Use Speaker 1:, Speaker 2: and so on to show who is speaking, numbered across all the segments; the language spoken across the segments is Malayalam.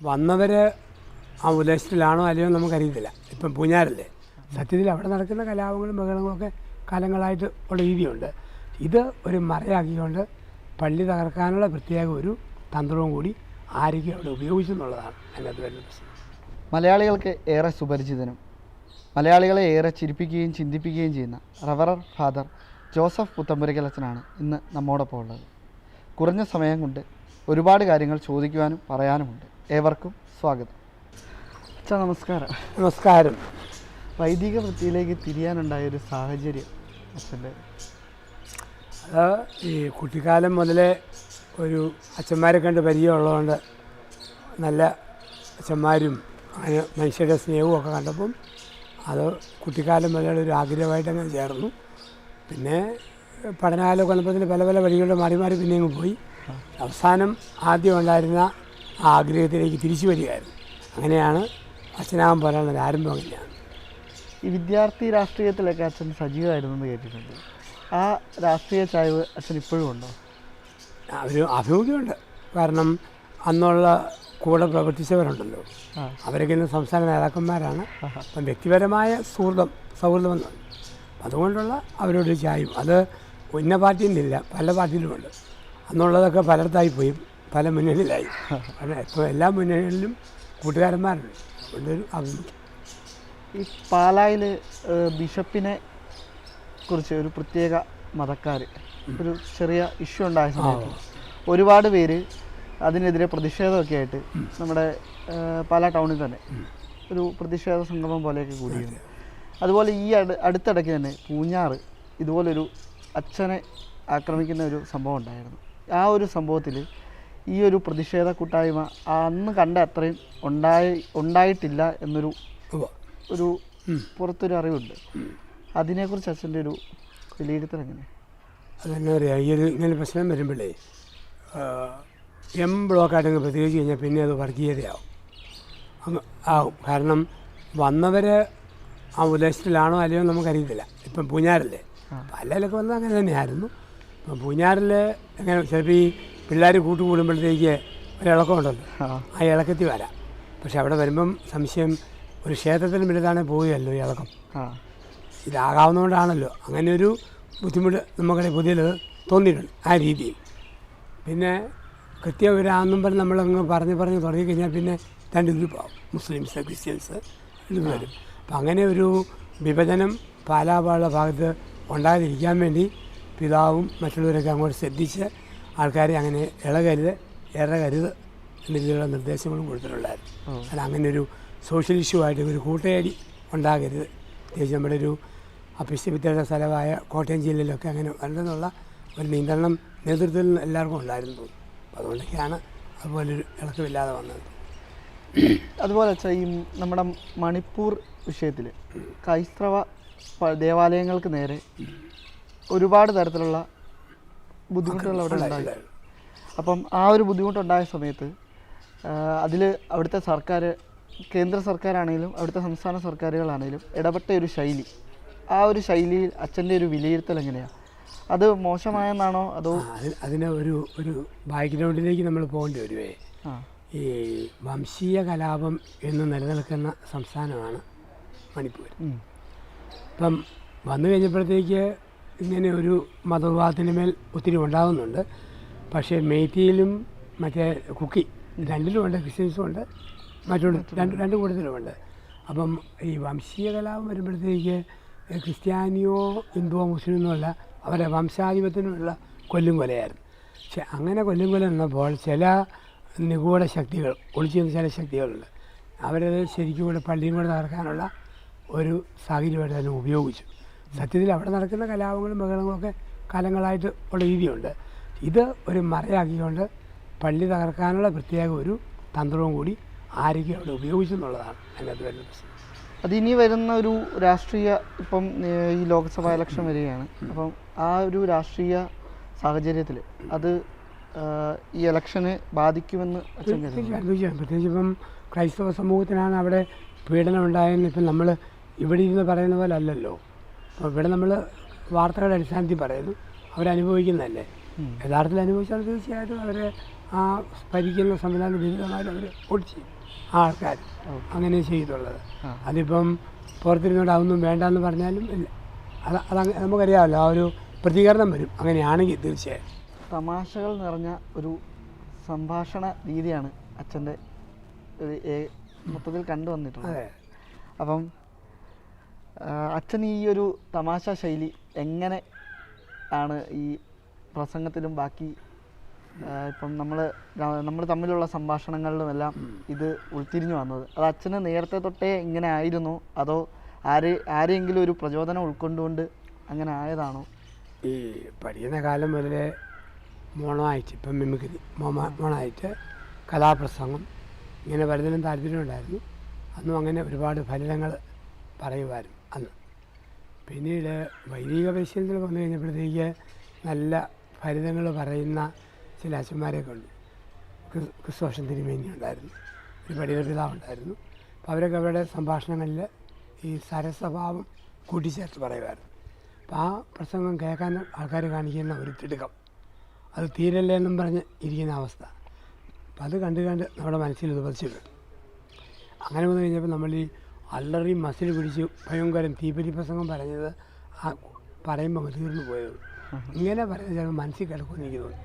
Speaker 1: വന്നവർ ആ ഉദ്ദേശത്തിലാണോ അല്ലയോ നമുക്കറിയത്തില്ല. ഇപ്പം പൂഞ്ഞാറല്ലേ? സത്യത്തിൽ അവിടെ നടക്കുന്ന കലാപങ്ങളും ബഹളങ്ങളും ഒക്കെ കാലങ്ങളായിട്ട് ഉള്ള രീതിയുണ്ട്. ഇത് ഒരു മറയാക്കിക്കൊണ്ട് പള്ളി തകർക്കാനുള്ള പ്രത്യേക ഒരു തന്ത്രവും കൂടി ആരൊക്കെ അവിടെ ഉപയോഗിച്ചു എന്നുള്ളതാണ് അതിനകത്ത് വരുന്ന പ്രശ്നം.
Speaker 2: മലയാളികൾക്ക് ഏറെ സുപരിചിതനും മലയാളികളെ ഏറെ ചിരിപ്പിക്കുകയും ചിന്തിപ്പിക്കുകയും ചെയ്യുന്ന റവറർ ഫാദർ ജോസഫ് പുത്തമ്പുരക്കലച്ചനാണ് ഇന്ന് നമ്മോടൊപ്പം ഉള്ളത്. കുറഞ്ഞ സമയം കൊണ്ട് ഒരുപാട് കാര്യങ്ങൾ ചോദിക്കുവാനും പറയാനുമുണ്ട്. ഏവർക്കും സ്വാഗതം. അച്ഛാ നമസ്കാരം.
Speaker 1: നമസ്കാരം.
Speaker 2: വൈദിക വൃത്തിയിലേക്ക് തിരിയാനുണ്ടായ ഒരു സാഹചര്യം അച്ഛന്റെ.
Speaker 1: അത് ഈ കുട്ടിക്കാലം മുതലേ ഒരു അച്ഛന്മാരെ കണ്ട് പരിചയമുള്ളതുകൊണ്ട് നല്ല അച്ഛന്മാരും മനുഷ്യരുടെ സ്നേഹവും ഒക്കെ കണ്ടപ്പം അത് കുട്ടിക്കാലം മുതലുള്ള ഒരു ആഗ്രഹമായിട്ട് അങ്ങനെ ചേർന്നു. പിന്നെ പഠനകാല കൊല്ലപ്പത്തിന് പല പല വഴികളിൽ മാറി മാറി പിന്നെ അങ്ങ് പോയി. അവസാനം ആദ്യം ഉണ്ടായിരുന്ന ആ ആഗ്രഹത്തിലേക്ക് തിരിച്ചു വരികയായിരുന്നു. അങ്ങനെയാണ് അച്ഛനാമൻ പറയുന്നത് ആരംഭം അങ്ങനെയാണ്.
Speaker 2: ഈ വിദ്യാർത്ഥി രാഷ്ട്രീയത്തിലൊക്കെ അച്ഛൻ സജീവമായിരുന്നു എന്ന് കേട്ടിട്ടുണ്ട്. ആ രാഷ്ട്രീയ ചായ്വ് അച്ഛൻ ഇപ്പോഴും ഉണ്ടോ?
Speaker 1: ഒരു അഭിമുഖ്യമുണ്ട് കാരണം അന്നുള്ള കൂടെ പ്രവർത്തിച്ചവരുണ്ടല്ലോ. അവരൊക്കെ ഇന്ന് സംസ്ഥാന നേതാക്കന്മാരാണ്. അപ്പം വ്യക്തിപരമായ സുഹൃതം സൗഹൃദമെന്ന് അതുകൊണ്ടുള്ള അവരോട് ചായും അത് ഇന്ന പാർട്ടിയിലില്ല പല പാർട്ടിയിലുമുണ്ട് അന്നുള്ളതൊക്കെ പലയിടത്തായി പോയി. പല മുന്നണിയിലായി. കാരണം ഇപ്പോൾ എല്ലാ മുന്നണികളിലും കൂട്ടുകാരന്മാരുണ്ട്. അതുകൊണ്ടൊരു അഭിമുഖ്യം
Speaker 2: ഈ പാലായിൽ ബിഷപ്പിനെ കുറിച്ച് ഒരു പ്രത്യേക മതക്കാർ ഒരു ചെറിയ ഇഷ്യൂ ഉണ്ടായ സമയത്ത് ഒരുപാട് പേര് അതിനെതിരെ പ്രതിഷേധമൊക്കെ ആയിട്ട് നമ്മുടെ പാലാ ടൗണിൽ തന്നെ ഒരു പ്രതിഷേധ സംഗമം പോലെയൊക്കെ കൂടിയിരുന്നു. അതുപോലെ ഈ അടു അടുത്തിടയ്ക്ക് തന്നെ പൂഞ്ഞാറ് ഇതുപോലൊരു അച്ഛനെ ആക്രമിക്കുന്ന ഒരു സംഭവം ഉണ്ടായിരുന്നു. ആ ഒരു സംഭവത്തിൽ ഈ ഒരു പ്രതിഷേധ കൂട്ടായ്മ അന്ന് കണ്ട അത്രയും ഉണ്ടായി ഉണ്ടായിട്ടില്ല എന്നൊരു ഒരു പുറത്തൊരു അറിവുണ്ട്. അതിനെക്കുറിച്ച് അച്ഛന്റെ ഒരു വിലയിരുത്തൽ എങ്ങനെ?
Speaker 1: അതെന്നാ പറയുക ഈ ഒരു ഇങ്ങനെ പ്രശ്നം വരുമ്പോഴേ എം ബ്ലോക്കായിട്ടങ്ങ് പ്രതികരിച്ച് കഴിഞ്ഞാൽ പിന്നെ അത് വർഗീയതയാവും. ആവും. കാരണം വന്നവർ ആ ഉദ്ദേശത്തിലാണോ അല്ലയോ നമുക്കറിയത്തില്ല. ഇപ്പം പൂഞ്ഞാറല്ലേ? പല്ലയിലൊക്കെ വന്നാൽ അങ്ങനെ തന്നെയായിരുന്നു. ഇപ്പം പൂഞ്ഞാറിൽ എങ്ങനെ ചിലപ്പോൾ ഈ പിള്ളേർ ഒരു ഒരിളക്കം ഉണ്ടല്ലോ
Speaker 2: ആ
Speaker 1: ഇളക്കത്തിൽ വരാം. പക്ഷെ അവിടെ വരുമ്പം സംശയം ഒരു ക്ഷേത്രത്തിന് വലുതാണെ പോവുകയല്ലോ ഈ ഇളക്കം. ഇതാകാവുന്നതുകൊണ്ടാണല്ലോ. അങ്ങനെ ഒരു ബുദ്ധിമുട്ട് നമുക്കിടെ പുതിയ തോന്നിയിട്ടുണ്ട് ആ രീതിയിൽ. പിന്നെ കൃത്യം ഇവരാണെന്നും പറഞ്ഞ് നമ്മളങ്ങ് പറഞ്ഞ് പറഞ്ഞ് തുടങ്ങിക്കഴിഞ്ഞാൽ പിന്നെ രണ്ട് ഗ്രൂപ്പാവും മുസ്ലിംസ് ക്രിസ്ത്യൻസ് ഇത് വരും. അപ്പം അങ്ങനെ ഒരു വിഭജനം പാലാപാളുടെ ഭാഗത്ത് ഉണ്ടാകാതിരിക്കാൻ വേണ്ടി പിതാവും മറ്റുള്ളവരൊക്കെ അങ്ങോട്ട് ശ്രദ്ധിച്ച് ആൾക്കാരെ അങ്ങനെ ഇളകരുത് ഇറകരുത് എന്ന രീതിയിലുള്ള നിർദ്ദേശങ്ങളും കൊടുത്തിട്ടുണ്ടായിരുന്നു. അത് അങ്ങനെ ഒരു സോഷ്യൽ ഇഷ്യൂ ആയിട്ട് ഒരു കൂട്ടയടി ഉണ്ടാകരുത്. പ്രത്യേകിച്ച് നമ്മുടെ ഒരു അഭ്യസ്തവിദ്യയുടെ സ്ഥലമായ കോട്ടയം ജില്ലയിലൊക്കെ അങ്ങനെ വരണമെന്നുള്ള ഒരു നിയന്ത്രണം നേതൃത്വത്തിൽ എല്ലാവർക്കും ഉണ്ടായിരുന്നു തോന്നുന്നു. അതുകൊണ്ടൊക്കെയാണ് അതുപോലൊരു ഇളക്കമില്ലാതെ വന്നത്.
Speaker 2: അതുപോലെ വെച്ചാൽ ഈ നമ്മുടെ മണിപ്പൂർ വിഷയത്തിൽ ക്രൈസ്തവ ദേവാലയങ്ങൾക്ക് നേരെ ഒരുപാട് തരത്തിലുള്ള ബുദ്ധിമുട്ടുകൾ അവിടെ ഉണ്ടായി. അപ്പം ആ ഒരു ബുദ്ധിമുട്ടുണ്ടായ സമയത്ത് അതിൽ അവിടുത്തെ സർക്കാർ കേന്ദ്ര സർക്കാരാണെങ്കിലും അവിടുത്തെ സംസ്ഥാന സർക്കാരുകളാണെങ്കിലും ഇടപെട്ട ഒരു ശൈലി. ആ ഒരു ശൈലിയിൽ അച്ഛന്റെ ഒരു വിലയിരുത്തൽ എങ്ങനെയാണ് അത് മോശമായെന്നാണോ അതോ
Speaker 1: അതിനെ ഒരു ഒരു ബാക്ക്ഗ്രൗണ്ടിലേക്ക് നമ്മൾ പോകേണ്ടി വരുവേ. ഈ വംശീയ കലാപം എന്ന് നിലനിൽക്കുന്ന സംസ്ഥാനമാണ് മണിപ്പൂർ. ഇപ്പം വന്നു കഴിഞ്ഞപ്പോഴത്തേക്ക് ഇങ്ങനെ ഒരു മതവിഭാഗത്തിന് മേൽ ഒത്തിരി ഉണ്ടാകുന്നുണ്ട് പക്ഷേ മേത്തിയിലും മറ്റേ കുക്കി രണ്ടിലുമുണ്ട് ക്രിസ്ത്യൻസും ഉണ്ട് മറ്റുണ്ട് രണ്ട് രണ്ട് കൂട്ടത്തിലുമുണ്ട് അപ്പം ഈ വംശീയ കലാപം വരുമ്പോഴത്തേക്ക് ക്രിസ്ത്യാനിയോ ഹിന്ദുവോ മുസ്ലിമോ അല്ല അവരെ വംശാധിപത്യത്തിനുള്ള കൊല്ലും കൊലയായിരുന്നു. പക്ഷെ അങ്ങനെ കൊല്ലും കൊല നിന്നപ്പോൾ ചില നിഗൂഢ ശക്തികൾ ഒളിച്ചിരുന്ന ചില ശക്തികളുണ്ട്. അവരത് ശരിക്കും കൂടെ പള്ളിയും കൂടെ തകർക്കാനുള്ള ഒരു സാഹചര്യമായിട്ട് തന്നെ ഉപയോഗിച്ചു. സത്യത്തിൽ അവിടെ നടക്കുന്ന കലാപങ്ങളും ബഹളങ്ങളും ഒക്കെ കാലങ്ങളായിട്ട് ഉള്ള രീതിയുണ്ട്. ഇത് ഒരു മറയാക്കിക്കൊണ്ട് പള്ളി തകർക്കാനുള്ള പ്രത്യേക ഒരു തന്ത്രവും കൂടി ആരൊക്കെ അവിടെ ഉപയോഗിച്ചു എന്നുള്ളതാണ് അതിനകത്ത് വരുന്ന പ്രശ്നം.
Speaker 2: അത് ഇനി വരുന്ന ഒരു രാഷ്ട്രീയ ഇപ്പം ഈ ലോക്സഭാ ഇലക്ഷൻ വരികയാണ്. അപ്പം ആ ഒരു രാഷ്ട്രീയ സാഹചര്യത്തിൽ അത് ഈ ഇലക്ഷനെ ബാധിക്കുമെന്ന്
Speaker 1: തീർച്ചയായും പ്രത്യേകിച്ച് ഇപ്പം ക്രൈസ്തവ സമൂഹത്തിനാണ് അവിടെ പീഡനം ഉണ്ടായെന്ന് ഇപ്പം നമ്മൾ ഇവിടെ ഇരുന്ന് പറയുന്ന പോലെ അല്ലല്ലോ. ഇവിടെ നമ്മൾ വാർത്തകളുടെ അടിസ്ഥാനത്തിൽ പറയുന്നു. അവരനുഭവിക്കുന്നതല്ലേ? യഥാർത്ഥത്തിൽ അനുഭവിച്ചാൽ തീർച്ചയായിട്ടും അവരെ ആ ഭരിക്കുന്ന സംവിധാനം വിരുദ്ധമായിട്ട് അവർ ചെയ്യും. ആ ആൾക്കാർ അങ്ങനെ
Speaker 2: ചെയ്തുള്ളത്.
Speaker 1: അതിപ്പം പുറത്തിരുന്നോണ്ട് അതൊന്നും വേണ്ടെന്ന് പറഞ്ഞാലും ഇല്ല. അത് അത് നമുക്കറിയാമല്ലോ ആ ഒരു പ്രതികരണം വരും. അങ്ങനെയാണെങ്കിൽ തീർച്ചയായും
Speaker 2: തമാശകൾ നിറഞ്ഞ ഒരു സംഭാഷണ രീതിയാണ് അച്ഛന്റെ മൊത്തത്തിൽ കണ്ടുവന്നിട്ടുള്ളത്. അപ്പം അച്ഛൻ ഈ ഒരു തമാശ ശൈലി എങ്ങനെ ആണ് ഈ പ്രസംഗത്തിലും ബാക്കി ഇപ്പം നമ്മൾ നമ്മൾ തമ്മിലുള്ള സംഭാഷണങ്ങളിലുമെല്ലാം ഇത് ഉൾത്തിരിഞ്ഞു വന്നത്? അത് അച്ഛന് നേരത്തെ തൊട്ടേ ഇങ്ങനെ ആയിരുന്നു? അതോ ആരെ ആരെങ്കിലും ഒരു പ്രചോദനം ഉൾക്കൊണ്ടുകൊണ്ട് അങ്ങനെ ആയതാണോ?
Speaker 1: ഈ പഠിക്കുന്ന കാലം മുതലേ മോണമായിട്ട് ഇപ്പം മിമിക്രി മോമ മോണമായിട്ട് കലാപ്രസംഗം ഇങ്ങനെ പലതിനും താല്പര്യമുണ്ടായിരുന്നു. അന്നും അങ്ങനെ ഒരുപാട് ഫലിതങ്ങൾ പറയുമായിരുന്നു. അന്ന്. പിന്നീട് വൈദിക പരിശീലനത്തിൽ വന്നു കഴിഞ്ഞപ്പോഴത്തേക്ക് നല്ല ഫലിതങ്ങൾ പറയുന്ന ചില അച്ഛന്മാരെയൊക്കെ ഉണ്ട്. ക്രിസ്- ക്രിസ്തോഷൻ തിരുമേനി ഉണ്ടായിരുന്നു. ഒരു പിതാവുണ്ടായിരുന്നു അപ്പോൾ അവരൊക്കെ അവരുടെ സംഭാഷണങ്ങളിൽ ഈ സരസ്വഭാവം കൂട്ടിച്ചേർത്ത് പറയുമായിരുന്നു. അപ്പോൾ ആ പ്രസംഗം കേൾക്കാൻ ആൾക്കാർ കാണിക്കുന്ന ഒരു തിടുക്കം. അത് തീരല്ലേ എന്നും പറഞ്ഞ് ഇരിക്കുന്ന അവസ്ഥ. അപ്പം അത് കണ്ട് കണ്ട് നമ്മുടെ മനസ്സിൽ ഇത് അങ്ങനെ വന്നു കഴിഞ്ഞപ്പോൾ നമ്മൾ ഈ അല്ലറി മസിൽ പിടിച്ച് ഭയങ്കരം തീപ്പരി പ്രസംഗം പറഞ്ഞത് ആ പറയുമ്പോൾ തീർന്നു പോയത്. ഇങ്ങനെ പറയുന്നത് ചിലപ്പോൾ മനസ്സിൽ കിടക്കുമെന്ന് എനിക്ക് തോന്നി.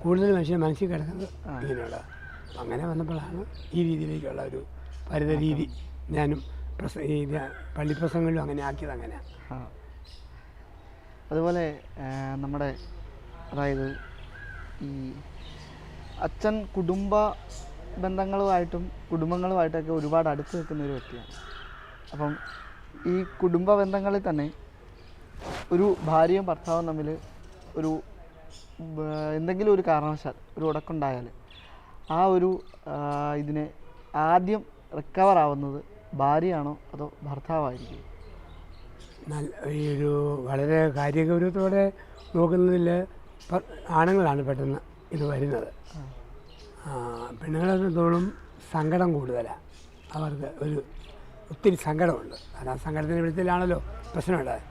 Speaker 1: കൂടുതൽ മനുഷ്യൻ മനസ്സിൽ കിടക്കുന്നത് ഇങ്ങനെയുള്ള അങ്ങനെ വന്നപ്പോഴാണ് ഈ രീതിയിലേക്കുള്ള ഒരു പരിത രീതി ഞാനും പ്രസ ഈ ഞാൻ പള്ളിപ്രസംഗങ്ങളിലും അങ്ങനെ ആക്കിയത് അങ്ങനെ.
Speaker 2: അതുപോലെ നമ്മുടെ അതായത് ഈ അച്ഛൻ കുടുംബ ബന്ധങ്ങളുമായിട്ടും കുടുംബങ്ങളുമായിട്ടൊക്കെ ഒരുപാട് അടുത്ത് നിൽക്കുന്ന ഒരു വ്യക്തിയാണ്. അപ്പം ഈ കുടുംബ ബന്ധങ്ങളിൽ തന്നെ ഒരു ഭാര്യയും ഭർത്താവും തമ്മിൽ ഒരു എന്തെങ്കിലും ഒരു കാരണവശാൽ ഒരു ഉടക്കുണ്ടായാൽ ആ ഒരു ഇതിനെ ആദ്യം റിക്കവർ ആവുന്നത് ഭാര്യയാണോ അതോ ഭർത്താവായിരിക്കും?
Speaker 1: നല്ല ഈ ഒരു വളരെ കാര്യഗൗരവത്തോടെ നോക്കുന്നതിൽ ആണുങ്ങളാണ് പെട്ടെന്ന് ഇത് വരുന്നത്. പെണ്ണുങ്ങളെ സംബന്ധിച്ചോളം സങ്കടം കൂടുതലാണ് അവർക്ക് ഒരു ഒത്തിരി സങ്കടമുണ്ട്. കാരണം ആ സങ്കടത്തിന്റെ വിധത്തിലാണല്ലോ പ്രശ്നമുണ്ടായത്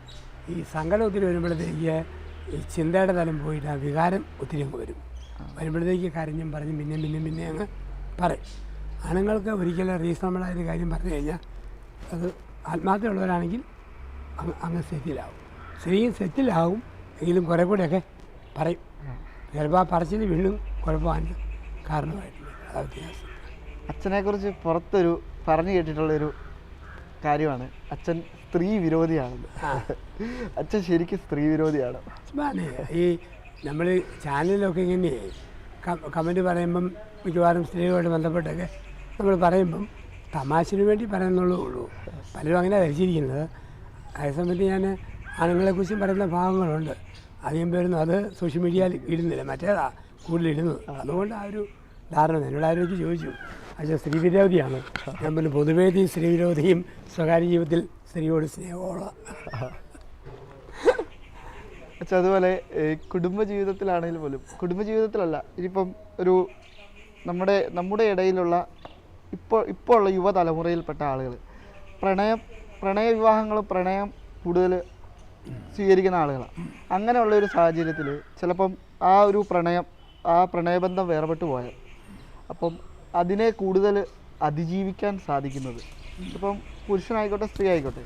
Speaker 1: ഈ സങ്കടം ഒത്തിരി വരുമ്പോഴത്തേക്ക് ഈ ചിന്തയുടെ തലം പോയിട്ട് ആ വികാരം ഒത്തിരി അങ്ങ് വരും. വരുമ്പോഴത്തേക്ക് കരഞ്ഞും പറഞ്ഞും പിന്നെയും പിന്നെയും പിന്നെയും അങ്ങ് പറയും. ആണുങ്ങൾക്ക് ഒരിക്കലും റീസണബിളായൊരു കാര്യം പറഞ്ഞു കഴിഞ്ഞാൽ അത് ആത്മാർത്ഥമുള്ളവരാണെങ്കിൽ അങ്ങ് സെറ്റിലാവും. സ്ത്രീയും സെറ്റിലാവും എങ്കിലും കുറേ കൂടെയൊക്കെ പറയും. ചിലപ്പോൾ ആ പറച്ചിൽ വീണ്ടും കുഴപ്പമാണ് കാരണമായിട്ടുണ്ട്. അതാ വ്യത്യാസം.
Speaker 2: അച്ഛനെക്കുറിച്ച് പുറത്തൊരു പറഞ്ഞു കേട്ടിട്ടുള്ളൊരു കാര്യമാണ്. അച്ഛൻ സ്ത്രീ വിരോധിയാണെന്ന്. അച്ഛൻ ശരിക്കും സ്ത്രീ വിരോധിയാണ്.
Speaker 1: ഈ നമ്മൾ ചാനലിലൊക്കെ ഇങ്ങനെ കമന്റ് പറയുമ്പം മിക്കവാറും സ്ത്രീകളുമായിട്ട് ബന്ധപ്പെട്ടൊക്കെ നമ്മൾ പറയുമ്പം തമാശന് വേണ്ടി പറയുന്നുള്ളൂ ഉള്ളൂ. പലരും അങ്ങനെ ധരിച്ചിരിക്കുന്നത്. അതേസമയത്ത് ഞാൻ ആണുങ്ങളെക്കുറിച്ചും പറയുന്ന ഭാഗങ്ങളുണ്ട് അധികം പേരൊന്നും അത് സോഷ്യൽ മീഡിയയിൽ ഇടുന്നില്ല. മറ്റേതാ കൂടുതൽ ഇടുന്നത്. അതുകൊണ്ട് ആ ഒരു ധാരണ എന്നോട് ആരോഗ്യം ചോദിച്ചു. അച്ഛൻ സ്ത്രീ വിരോധിയാണ് ഞാൻ പിന്നെ പൊതുവേദി ഈ സ്ത്രീ വിരോധിയും സ്വകാര്യ ജീവിതത്തിൽ സ്ത്രീയോട് സ്നേഹമുള്ള
Speaker 2: പക്ഷെ അതുപോലെ കുടുംബ കുടുംബജീവിതത്തിലാണെങ്കിൽ പോലും കുടുംബജീവിതത്തിലല്ല ഇനിയിപ്പം ഒരു നമ്മുടെ നമ്മുടെ ഇടയിലുള്ള ഇപ്പോൾ ഇപ്പോൾ ഉള്ള യുവതലമുറയിൽപ്പെട്ട ആളുകൾ പ്രണയം പ്രണയ വിവാഹങ്ങളും പ്രണയം കൂടുതൽ സ്വീകരിക്കുന്ന ആളുകളാണ് അങ്ങനെയുള്ള ഒരു സാഹചര്യത്തിൽ ചിലപ്പം ആ ഒരു പ്രണയം ആ പ്രണയബന്ധം വേർപെട്ട് പോയാൽ അപ്പം അതിനെ കൂടുതൽ അതിജീവിക്കാൻ സാധിക്കുന്നത്. ഇപ്പം പുരുഷനായിക്കോട്ടെ സ്ത്രീ ആയിക്കോട്ടെ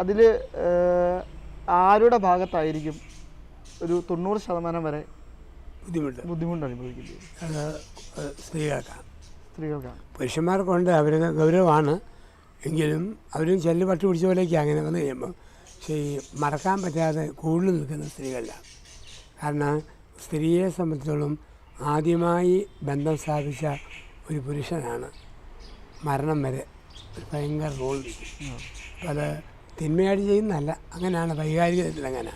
Speaker 2: അതിൽ ആരുടെ ഭാഗത്തായിരിക്കും ഒരു തൊണ്ണൂറ് ശതമാനം വരെ
Speaker 1: ബുദ്ധിമുട്ട്.
Speaker 2: ബുദ്ധിമുട്ട് അനുഭവിക്കുന്നത്?
Speaker 1: സ്ത്രീകൾക്കാണ്.
Speaker 2: സ്ത്രീകൾക്കാണ്.
Speaker 1: പുരുഷന്മാർക്കുണ്ട് അവർ ഗൗരവമാണ്. എങ്കിലും അവരും ചെല്ല് പട്ടി പിടിച്ച പോലെയൊക്കെ അങ്ങനെ വന്നു കഴിയുമ്പോൾ പക്ഷേ ഈ മറക്കാൻ പറ്റാതെ കൂടുതൽ നിൽക്കുന്ന സ്ത്രീകളിലാണ് കാരണം സ്ത്രീയെ സംബന്ധിച്ചോളം ആദ്യമായി ബന്ധം സ്ഥാപിച്ച ഒരു പുരുഷനാണ്. മരണം വരെ ഒരു ഭയങ്കര റോൾ പല തിന്മയായിട്ട് ചെയ്യുന്നതല്ല. അങ്ങനെയാണ് വൈകാരികത്തിൽ അങ്ങനെ.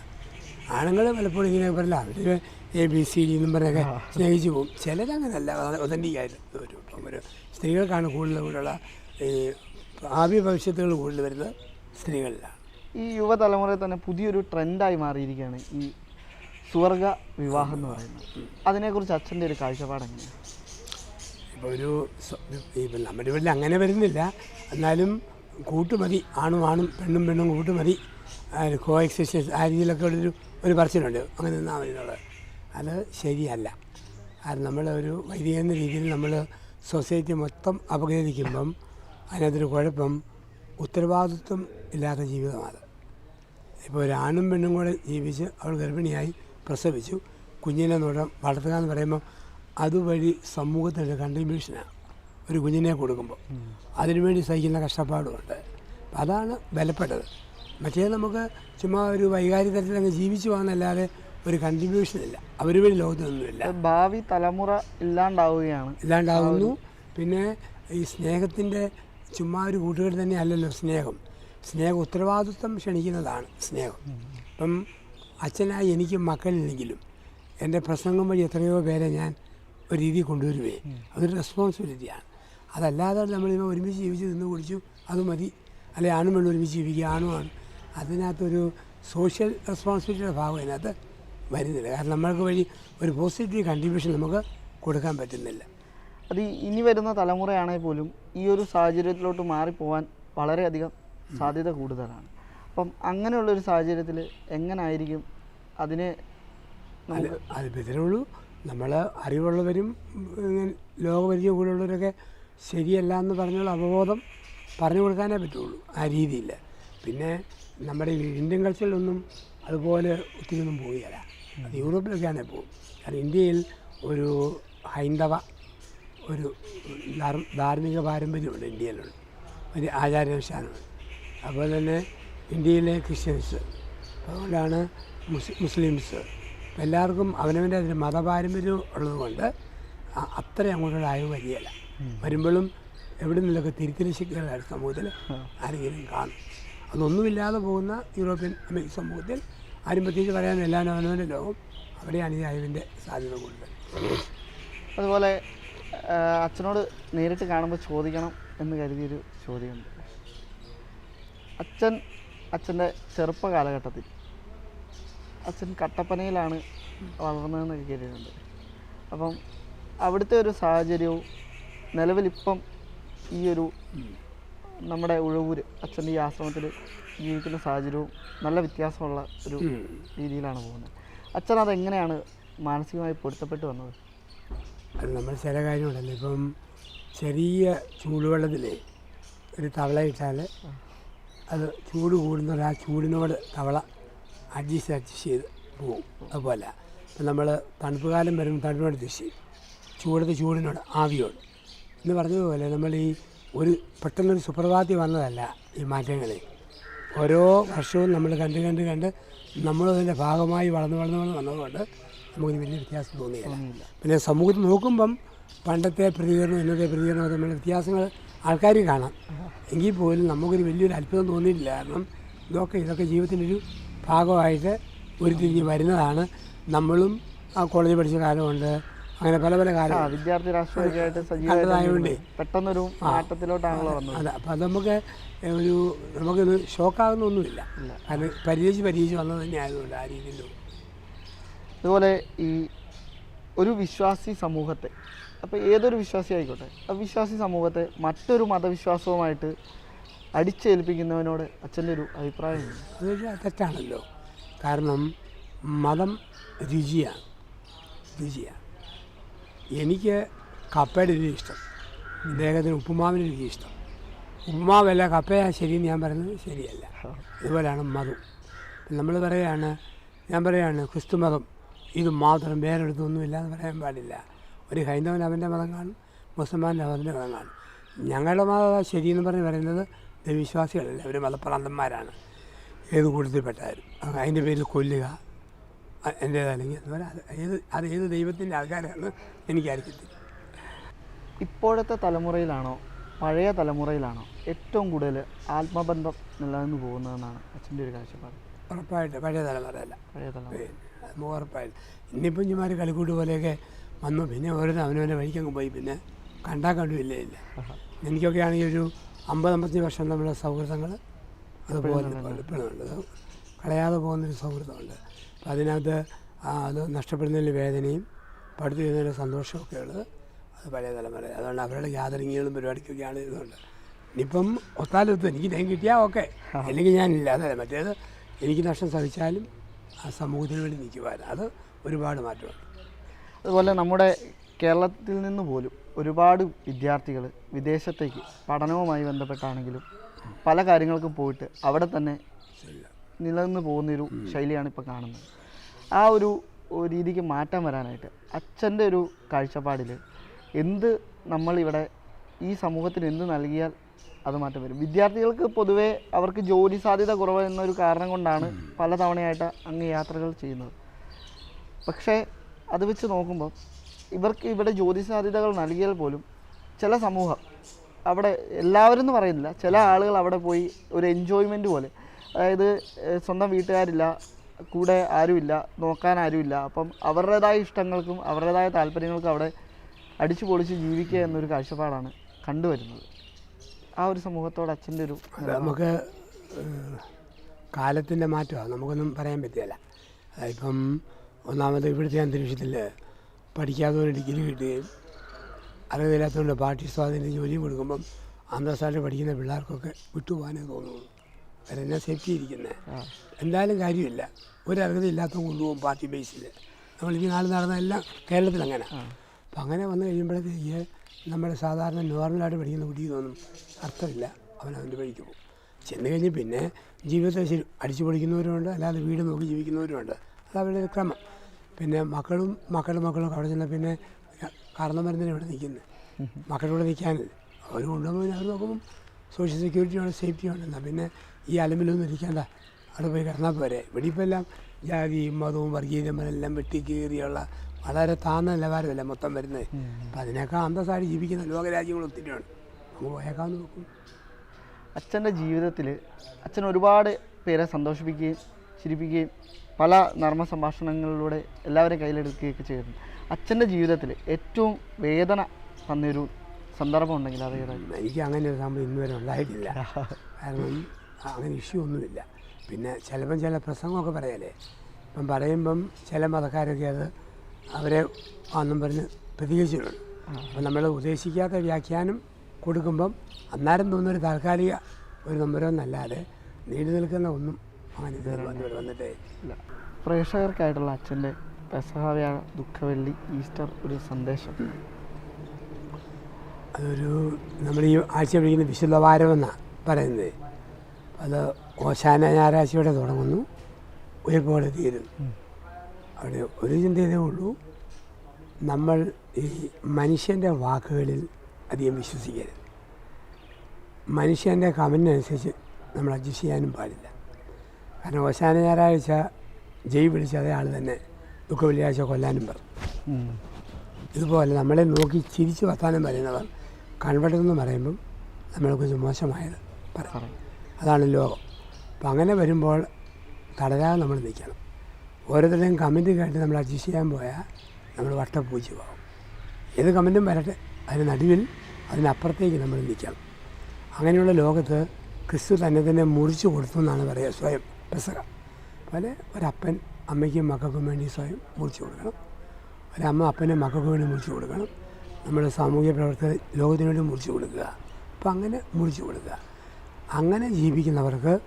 Speaker 1: ആണുങ്ങൾ പലപ്പോഴും ഇങ്ങനെ പറയില്ല. അവർ എ ബി സി ഡി എന്നും പറയൊക്കെ സ്നേഹിച്ചു പോകും. ചിലരങ്ങനല്ല. ഒതന്റിക്കായിട്ട് വരും ഒരു സ്ത്രീകൾക്കാണ് കൂടുതൽ കൂടുതലുള്ള ഈ ഭാവി ഭവിഷ്യത്തുകൾ കൂടുതൽ വരുന്നത് സ്ത്രീകളിലാണ്.
Speaker 2: ഈ യുവതലമുറയിൽ തന്നെ പുതിയൊരു ട്രെൻഡായി മാറിയിരിക്കുകയാണ് ഈ സ്വർഗ വിവാഹം എന്ന് പറയുന്നത്. അതിനെക്കുറിച്ച് അച്ഛന്റെ ഒരു കാഴ്ചപ്പാട് എങ്ങനെയാണ്
Speaker 1: ഇപ്പോൾ ഒരു നമ്മുടെ വീട്ടിൽ അങ്ങനെ വരുന്നില്ല. എന്നാലും കൂട്ടുമതി ആണും ആണും പെണ്ണും പെണ്ണും കൂട്ടുമതി. കോ എക്സിസ്റ്റൻസ് ആ രീതിയിലൊക്കെ ഉള്ളൊരു ഒരു പറച്ചിലുണ്ട്. അങ്ങനെ നിന്നാൽ മതി എന്നുള്ളത്. അത് ശരിയല്ല. അത് നമ്മൾ ഒരു വൈദിക എന്ന രീതിയിൽ നമ്മൾ സൊസൈറ്റി മൊത്തം അപഗ്രഥിക്കുമ്പം അതിനകത്തൊരു കുഴപ്പം ഉത്തരവാദിത്വം ഇല്ലാത്ത ജീവിതമാണ്. ഇപ്പോൾ ഒരു ആണും പെണ്ണും കൂടെ ജീവിച്ച് അവൾ ഗർഭിണിയായി പ്രസവിച്ചു. കുഞ്ഞിനെ നോട്ടം വളർത്തുക എന്ന് പറയുമ്പോൾ അതുവഴി സമൂഹത്തിന്റെ കൺട്രിബ്യൂഷനാണ് ഒരു കുഞ്ഞിനെ കൊടുക്കുമ്പോൾ അതിനുവേണ്ടി സഹിക്കുന്ന കഷ്ടപ്പാടുമുണ്ട്. അതാണ് ബലപ്പെട്ടത്. മറ്റേ നമുക്ക് ചുമ്മാ ഒരു വൈകാരിക തരത്തിൽ അങ്ങ് ജീവിച്ചു പോകാന്നല്ലാതെ ഒരു കൺട്രിബ്യൂഷൻ ഇല്ല. അവർ വഴി ലോകത്തൊന്നുമില്ല
Speaker 2: ഭാവി തലമുറ ഇല്ലാണ്ടാവുകയാണ്.
Speaker 1: ഇല്ലാണ്ടാവുന്നു. പിന്നെ ഈ സ്നേഹത്തിന്റെ ചുമ്മാ ഒരു കൂട്ടുകെട്ട് തന്നെ അല്ലല്ലോ സ്നേഹം. സ്നേഹ ഉത്തരവാദിത്വം ക്ഷണിക്കുന്നതാണ് സ്നേഹം. ഇപ്പം അച്ഛനായി എനിക്ക് മക്കളില്ലെങ്കിലും എന്റെ പ്രസംഗം വഴി എത്രയോ പേരെ ഞാൻ ഒരു രീതി കൊണ്ടുവരുവേ. അതൊരു റെസ്പോൺസിബിലിറ്റിയാണ് അതല്ലാതെ നമ്മളിപ്പോൾ ഒരുമിച്ച് ജീവിച്ച് നിന്ന് കുടിച്ചു അത് മതി. അല്ലെ ആണും പെണ്ണും ഒരുമിച്ച് ജീവിക്കുക ആണുമാണ് അതിനകത്തൊരു സോഷ്യൽ റെസ്പോൺസിബിലിറ്റിയുടെ ഭാഗം അതിനകത്ത് വരുന്നില്ല. കാരണം നമ്മൾക്ക് വഴി ഒരു പോസിറ്റീവ് കൺട്രിബ്യൂഷൻ നമുക്ക് കൊടുക്കാൻ പറ്റുന്നില്ല.
Speaker 2: അത് ഇനി വരുന്ന തലമുറയാണെങ്കിൽ പോലും ഈ ഒരു സാഹചര്യത്തിലോട്ട് മാറിപ്പോവാൻ വളരെയധികം സാധ്യത കൂടുതലാണ്. അപ്പം അങ്ങനെയുള്ളൊരു സാഹചര്യത്തിൽ എങ്ങനായിരിക്കും അതിനെ
Speaker 1: അത് അതിപ്പോൾ ഉള്ളൂ. നമ്മൾ അറിവുള്ളവരും ലോകപരിചയം കൂടുതലുള്ളവരൊക്കെ ശരിയല്ല എന്ന് പറഞ്ഞുള്ള അവബോധം പറഞ്ഞു കൊടുക്കാനേ പറ്റുള്ളൂ. ആ രീതിയിൽ പിന്നെ നമ്മുടെ ഇന്ത്യൻ കൾച്ചറിലൊന്നും അതുപോലെ ഒത്തിരി ഒന്നും പോവുകയില്ല. അത് യൂറോപ്പിലൊക്കെയാണെങ്കിൽ പോകും കാരണം ഇന്ത്യയിൽ ഒരു ഹൈന്ദവ ഒരു ധാർ- ധാർമ്മിക പാരമ്പര്യമുണ്ട് ഇന്ത്യയിലുണ്ട് ഒരു ആചാരാനുഷ്ഠാനമുണ്ട് അതുപോലെ തന്നെ ഇന്ത്യയിലെ ക്രിസ്ത്യൻസ്. അതുകൊണ്ടാണ് മുസ് മുസ്ലിംസ് എല്ലാവർക്കും അവനവന്റെ അതിന് മതപാരമ്പര്യം ഉള്ളതുകൊണ്ട് അത്ര അങ്ങോട്ടുള്ള അയവ് വരികയില്ല. വരുമ്പോഴും എവിടെ നിന്നൊക്കെ തിരുത്തൽ ശിക്ഷകളാണ് സമൂഹത്തിൽ ആരെങ്കിലും കാണും. അതൊന്നുമില്ലാതെ പോകുന്ന യൂറോപ്യൻ അമേരിക്കൻ സമൂഹത്തിൽ ആരും പ്രത്യേകിച്ച് പറയാൻ എല്ലാ അവനവന്റെ ലോകം അവിടെയാണ് ഈ അയവിന്റെ സാധ്യത കൂടുതൽ.
Speaker 2: അതുപോലെ അച്ഛനോട് നേരിട്ട് കാണുമ്പോൾ ചോദിക്കണം എന്ന് കരുതിയൊരു ചോദ്യമുണ്ട്. അച്ഛൻ അച്ഛന്റെ ചെറുപ്പ കാലഘട്ടത്തിൽ അച്ഛൻ കട്ടപ്പനയിലാണ് വളർന്നതെന്നൊക്കെ കേട്ടിട്ടുണ്ട്. അപ്പം അവിടുത്തെ ഒരു സാഹചര്യവും നിലവിലിപ്പം ഈ ഒരു നമ്മുടെ ഉഴവൂര് അച്ഛന്റെ ഈ ആശ്രമത്തിൽ ജീവിക്കുന്ന സാഹചര്യവും നല്ല വ്യത്യാസമുള്ള ഒരു രീതിയിലാണ് പോകുന്നത്. അച്ഛൻ അതെങ്ങനെയാണ് മാനസികമായി പൊരുത്തപ്പെട്ട് വന്നത്?
Speaker 1: അത് നമ്മൾ ചില കാര്യമുണ്ടല്ലോ ഇപ്പം ചെറിയ ചൂടുവെള്ളത്തിൽ ഒരു തവള ഇട്ടാൽ അത് ചൂട് കൂടുന്നവർ ആ ചൂടിനോട് തവള അഡ്ജസ്റ്റ് അഡ്ജസ്റ്റ് ചെയ്ത് പോകും അതുപോലെ ഇപ്പം നമ്മൾ തണുപ്പ് കാലം വരുമ്പോൾ തണുപ്പിനോട് അഡ്ജസ്റ്റ് ചെയ്യും. ചൂടത്ത് ചൂടിനോട് ആവിയോട്. എന്ന് പറഞ്ഞതുപോലെ നമ്മൾ ഈ ഒരു പെട്ടെന്നൊരു സുപ്രഭാതി വന്നതല്ല ഈ മാറ്റങ്ങൾ ഓരോ വർഷവും നമ്മൾ കണ്ട് കണ്ട് കണ്ട് നമ്മളതിന്റെ ഭാഗമായി വളർന്ന് വളർന്ന് വളർന്ന് വന്നതുകൊണ്ട് നമുക്കൊരു വലിയ വ്യത്യാസം തോന്നിയില്ല. പിന്നെ സമൂഹത്തിൽ നോക്കുമ്പം പണ്ടത്തെ പ്രതികരണം ഇന്നത്തെ പ്രതികരണം തമ്മിലുള്ള വ്യത്യാസങ്ങൾ ആൾക്കാർ കാണാം. എങ്കിൽ പോലും നമുക്കൊരു വലിയൊരു അത്ഭുതം തോന്നിയില്ല കാരണം ഇതൊക്കെ ഇതൊക്കെ ജീവിതത്തിന്റെ ഒരു ഭാഗമായിട്ട് ഉരുത്തിരിഞ്ഞ് വരുന്നതാണ്. നമ്മളും ആ കോളേജിൽ പഠിച്ച കാലമുണ്ട്. അങ്ങനെ പല പല കാലം
Speaker 2: വിദ്യാർത്ഥി രാഷ്ട്രീയമായിട്ട് പെട്ടെന്നൊരു മാറ്റത്തിലോട്ടാണല്ലോ വന്നത്.
Speaker 1: അതെ. അപ്പം അത് നമുക്ക് ഒരു നമുക്കൊന്ന് ഷോക്കാകുന്നൊന്നുമില്ല കാരണം പരിചയിച്ച് പരിചയിച്ച് വന്നത് തന്നെ ആയതുകൊണ്ട് ആ രീതിയിലും.
Speaker 2: അതുപോലെ ഈ ഒരു വിശ്വാസി സമൂഹത്തെ അപ്പോൾ ഏതൊരു വിശ്വാസി ആയിക്കോട്ടെ. വിശ്വാസി സമൂഹത്തെ മറ്റൊരു മതവിശ്വാസവുമായിട്ട് അടിച്ചേൽപ്പിക്കുന്നവനോട് അച്ഛന്റെ ഒരു
Speaker 1: അഭിപ്രായം തെറ്റാണല്ലോ കാരണം മതം രുചിയാണ്. രുചിയാണ്. എനിക്ക് കപ്പയുടെ രുചി ഇഷ്ടം. ഇദ്ദേഹത്തിന് ഉപ്പുമാവിന്റെ രുചി ഇഷ്ടം. ഉപ്പുമാവല്ല കപ്പയാ ശരിയെന്ന് ഞാൻ പറയുന്നത് ശരിയല്ല. ഇതുപോലെയാണ് മതം നമ്മൾ പറയുകയാണ് ഞാൻ പറയുകയാണ് ക്രിസ്തു മതം. ഇത് മാത്രം വേറെടുത്തൊന്നുമില്ല എന്ന് പറയാൻ പാടില്ല. ഒരു ഹൈന്ദവൻ അവന്റെ മതം കാണും മുസ്ലിമാൻ അവന്റെ മതം കാണും. ഞങ്ങളുടെ മതം ശരിയെന്ന് പറഞ്ഞ് പറയുന്നത് വിശ്വാസികളല്ല അവർ മതപ്രാന്തന്മാരാണ്. ഏത് കൂട്ടത്തിൽപ്പെട്ടാലും. അത് അതിന്റെ പേരിൽ കൊല്ലുക എന്റേതല്ലെങ്കിൽ എന്ന് പറഞ്ഞാൽ അത് ഏത് അത് ഏത് ദൈവത്തിന്റെ ആൾക്കാരാണ് എനിക്കറിയത്തില്ല
Speaker 2: ഇപ്പോഴത്തെ തലമുറയിലാണോ പഴയ തലമുറയിലാണോ ഏറ്റവും കൂടുതൽ ആത്മബന്ധം നിലനിന്ന് പോകുന്നതെന്നാണ് അച്ഛന്റെ ഒരു കാഴ്ചപ്പാട്?
Speaker 1: ഉറപ്പായിട്ട് പഴയ തലമുറയല്ല.
Speaker 2: പഴയ തലമുറ.
Speaker 3: ഉറപ്പായിട്ട്. ഇന്നിപ്പം ഇഞ്ഞുമാർ കളിക്കൂട്ട് പോലെയൊക്കെ വന്നു. പിന്നെ ഓരോ അവനവന്റെ വഴിക്കങ്ങ് പോയി. പിന്നെ കണ്ടാൽ കണ്ടുമില്ലേ ഇല്ല. എനിക്കൊക്കെ ആണെങ്കിൽ ഒരു അമ്പത് അമ്പത്തഞ്ച് വർഷം തമ്മിലുള്ള സൗഹൃദങ്ങൾ അതുപോലെ കളയാതെ പോകുന്നൊരു സൗഹൃദമുണ്ട്. അപ്പം അതിനകത്ത് അത് നഷ്ടപ്പെടുന്നതിൽ വേദനയും പഠിത്തു ചെയ്യുന്നതിൽ സന്തോഷമൊക്കെ ഉള്ളത് അത് പഴയ തലമുറ. അതുകൊണ്ട് അവരുടെ ഗ്യാതറിങ്ങുകളും പരിപാടിക്കൊക്കെയാണ് ഇതുകൊണ്ട് ഇനിയിപ്പം ഒത്താലൊത്ത് എനിക്ക് ടൈം കിട്ടിയാൽ ഓക്കെ. അല്ലെങ്കിൽ ഞാനില്ല അതല്ല. മറ്റേത് എനിക്ക് നഷ്ടം സഹിച്ചാലും ആ സമൂഹത്തിന് വേണ്ടി നിൽക്കുവാൻ. അത് ഒരുപാട് മാറ്റമുണ്ട്.
Speaker 2: അതുപോലെ നമ്മുടെ കേരളത്തിൽ നിന്ന് പോലും ഒരുപാട് വിദ്യാർത്ഥികൾ വിദേശത്തേക്ക് പഠനവുമായി ബന്ധപ്പെട്ടാണെങ്കിലും പല കാര്യങ്ങൾക്കും പോയിട്ട് അവിടെ തന്നെ നിലനിന്ന് പോകുന്നൊരു ശൈലിയാണ് ഇപ്പോൾ കാണുന്നത്. ആ ഒരു രീതിക്ക് മാറ്റം വരാനായിട്ട് അച്ഛന്റെ ഒരു കാഴ്ചപ്പാടിൽ എന്ത് നമ്മളിവിടെ ഈ സമൂഹത്തിന് എന്ത് നൽകിയാൽ അത് മാറ്റം വരും? വിദ്യാർത്ഥികൾക്ക് പൊതുവേ അവർക്ക് ജോലി സാധ്യത കുറവ് എന്നൊരു കാരണം കൊണ്ടാണ് പല തവണയായിട്ട് അങ്ങ് യാത്രകൾ ചെയ്യുന്നത്. പക്ഷേ അത് വെച്ച് നോക്കുമ്പോൾ ഇവർക്ക് ഇവിടെ ജോലി സാധ്യതകൾ നൽകിയാൽ പോലും ചില സമൂഹം അവിടെ എല്ലാവരും എന്ന് പറയുന്നില്ല ചില ആളുകൾ അവിടെ പോയി ഒരു എൻജോയ്മെന്റ് പോലെ. അതായത് സ്വന്തം വീട്ടുകാരില്ല കൂടെ ആരുമില്ല നോക്കാൻ ആരുമില്ല. അപ്പം അവരുടേതായ ഇഷ്ടങ്ങൾക്കും അവരുടേതായ താല്പര്യങ്ങൾക്കും അവിടെ അടിച്ചു പൊളിച്ച് ജീവിക്കുക എന്നൊരു കാഴ്ചപ്പാടാണ് കണ്ടുവരുന്നത്. ആ ഒരു സമൂഹത്തോട് അച്ഛന്റെ ഒരു
Speaker 1: നമുക്ക് കാലത്തിന്റെ മാറ്റമാണ്. നമുക്കൊന്നും പറയാൻ പറ്റില്ല. ഇപ്പം ഒന്നാമത് ഇവിടുത്തെ അന്തരീക്ഷത്തിൽ പഠിക്കാതെ ഒരു ഡിഗ്രി കിട്ടുകയും അറിവില്ലാത്തതുകൊണ്ട് പാർട്ടി സ്വാധീനം ജോലിയും കൊടുക്കുമ്പം അന്തസ്സായിട്ട് പഠിക്കുന്ന പിള്ളേർക്കൊക്കെ വിട്ടുപോകാനേ തോന്നുള്ളൂ. അവരെന്നെ സേഫ്റ്റി ഇരിക്കുന്നത് എന്തായാലും കാര്യമില്ല. ഒരു അർഹത ഇല്ലാത്ത കൊണ്ടുപോകും പാർട്ടി ബേസിൽ നമ്മൾ ഈ നാൾ നടന്ന എല്ലാം കേരളത്തിൽ അങ്ങനെ അപ്പം അങ്ങനെ വന്നു കഴിയുമ്പോഴത്തേക്ക് നമ്മുടെ സാധാരണ നോർമലായിട്ട് പഠിക്കുന്ന കുട്ടിക്ക് തോന്നും അർത്ഥമില്ല. അവൻ അവന്റെ വഴിക്ക് പോകും. ചെന്ന് കഴിഞ്ഞ് പിന്നെ ജീവിതത്തെ ശരി അടിച്ചു പൊളിക്കുന്നവരുമുണ്ട് അല്ലാതെ വീട് നോക്കി ജീവിക്കുന്നവരുമുണ്ട്. അത് അവരുടെ ഒരു ക്രമം. പിന്നെ മക്കളും മക്കളുടെ മക്കളും അവിടെ ചെന്നാൽ പിന്നെ കാരണമരുന്നിന് ഇവിടെ നിൽക്കുന്നത് മക്കളിവിടെ നിൽക്കാൻ അവർ കൊണ്ടുപോകുമ്പോൾ അവർ നോക്കുമ്പം സോഷ്യൽ സെക്യൂരിറ്റി ആണ് സേഫ്റ്റി ആണ്. എന്നാൽ പിന്നെ ഈ അലമ്പിലൊന്നും ഇരിക്കേണ്ട. അവിടെ പോയി കിടന്നാൽ പോരെ. ഇവിടെ ഇപ്പം എല്ലാം ജാതിയും മതവും വർഗീയതയും എല്ലാം വെട്ടിക്കീറിയുള്ള വളരെ താഴ്ന്ന നിലവാരമല്ലേ മൊത്തം വരുന്നത് അപ്പം അതിനേക്കാൾ അന്തസ്സായിട്ട് ജീവിക്കുന്ന ലോകരാജ്യങ്ങൾ ഒത്തിരിയാണ് നമുക്ക് പോയേക്കാന്ന് നോക്കും.
Speaker 2: അച്ഛന്റെ ജീവിതത്തിൽ അച്ഛൻ ഒരുപാട് പേരെ സന്തോഷിപ്പിക്കുകയും ചിരിപ്പിക്കുകയും പല നർമ്മ സംഭാഷണങ്ങളിലൂടെ എല്ലാവരെയും കയ്യിലെടുക്കുകയൊക്കെ ചെയ്തിട്ടുണ്ട്. അച്ഛന്റെ ജീവിതത്തിൽ ഏറ്റവും വേദന തന്നൊരു സന്ദർഭം ഉണ്ടെങ്കിൽ അത്
Speaker 1: എനിക്ക് അങ്ങനെ ഒരു സംഭവം ഇന്നുവരെ ഉണ്ടായിട്ടില്ല. കാരണം അങ്ങനെ ഇഷ്യൂ ഒന്നുമില്ല. പിന്നെ ചിലപ്പം ചില പ്രസംഗമൊക്കെ പറയാലേ ഇപ്പം പറയുമ്പം ചില മതക്കാരൊക്കെ അത് അവരെ ആന്നും പറഞ്ഞ് പ്രതികരിച്ചിട്ടുണ്ട്. അപ്പം നമ്മൾ ഉദ്ദേശിക്കാത്ത വ്യാഖ്യാനം കൊടുക്കുമ്പം അന്നേരം തോന്നുന്നൊരു താൽക്കാലിക ഒരു നമ്പരമെന്നല്ലാതെ നീണ്ടു നിൽക്കുന്ന ഒന്നും വന്നിട്ട്
Speaker 2: പ്രേക്ഷകർക്കായിട്ടുള്ള അച്ഛന്റെ പെസഹാവ്യാഴ ദുഃഖവെള്ളി ഈസ്റ്റർ ഒരു സന്ദേശം.
Speaker 1: അതൊരു നമ്മൾ ഈ ആഴ്ച വിളിക്കുന്ന വിശുദ്ധ വാരമെന്നാണ് പറയുന്നത്. അത് ഓശാന ഞായറാഴ്ചയോടെ തുടങ്ങുന്നു. ഉയർപ്പോടെ തീരും. അവിടെ ഒരു ചിന്തയതേ ഉള്ളൂ. നമ്മൾ ഈ മനുഷ്യന്റെ വാക്കുകളിൽ അധികം വിശ്വസിക്കരുത്. മനുഷ്യന്റെ കമന്റിനനുസരിച്ച് നമ്മൾ അഡ്ജസ്റ്റ് ചെയ്യാനും പാടില്ല. കാരണം ഓശാന ഞായറാഴ്ച ജയ് വിളിച്ച അതേ ആൾ തന്നെ. ദുഃഖ വെള്ളിയാഴ്ച കൊല്ലാനും പറഞ്ഞു. ഇതുപോലെ നമ്മളെ നോക്കി ചിരിച്ച് വർത്താനം പറയുന്നവർ കൺവെട്ടെന്ന് പറയുമ്പം നമ്മളെക്കുറിച്ച് മോശമായത് പറയും. അതാണ് ലോകം. അപ്പം അങ്ങനെ വരുമ്പോൾ തടരാതെ നമ്മൾ നിൽക്കണം. ഓരോരുത്തരുടെയും കമന്റ് കേട്ട് നമ്മൾ അഡ്ജസ്റ്റ് ചെയ്യാൻ പോയാൽ നമ്മൾ വട്ടപ്പൂച്ചു പോകും ഏത് കമന്റും വരട്ടെ. അതിന് നടുവിൽ അതിനപ്പുറത്തേക്ക് നമ്മൾ നിൽക്കണം. അങ്ങനെയുള്ള ലോകത്ത് ക്രിസ്തു തന്നെ തന്നെ മുറിച്ചു കൊടുത്തു എന്നാണ് പറയുക സ്വയം. പെസക. അതുപോലെ ഒരപ്പൻ അമ്മയ്ക്കും മക്കൾക്കും വേണ്ടി സ്വയം മുറിച്ചു കൊടുക്കണം. ഒരമ്മ അപ്പനും മക്കൾക്കും വേണ്ടി മുറിച്ചു കൊടുക്കണം. നമ്മുടെ സാമൂഹ്യ പ്രവർത്തകർ ലോകത്തിന് വേണ്ടി മുറിച്ചു കൊടുക്കുക. അപ്പം അങ്ങനെ മുറിച്ചു കൊടുക്കുക. അങ്ങനെ ജീവിക്കുന്നവർക്ക്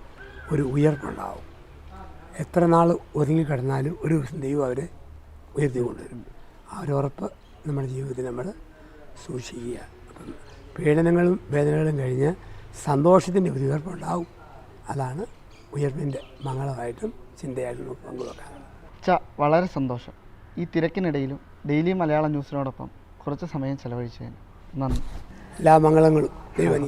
Speaker 1: ഒരു ഉയർപ്പുണ്ടാവും. എത്ര നാൾ ഒതുങ്ങിക്കിടന്നാലും ഒരു ദിവസം ദൈവം അവരെ ഉയർത്തി കൊണ്ടുവരും. ആ ഒരു ഉറപ്പ് നമ്മുടെ ജീവിതത്തിൽ നമ്മൾ സൂക്ഷിക്കുക. അപ്പം പീഡനങ്ങളും വേദനകളും കഴിഞ്ഞ് സന്തോഷത്തിന്റെ ഒരു ഉയർപ്പുണ്ടാവും. അതാണ് ഉയർപ്പിന്റെ മംഗളമായിട്ടും ചിന്തയായിട്ടും പങ്കുവെക്കാം
Speaker 2: ച വളരെ സന്തോഷം. ഈ തിരക്കിനിടയിലും ഡെയിലി മലയാളം ന്യൂസിനോടൊപ്പം കുറച്ച് സമയം ചെലവഴിച്ചതിന്. നന്ദി.
Speaker 1: എല്ലാ മംഗളങ്ങളും ദൈവം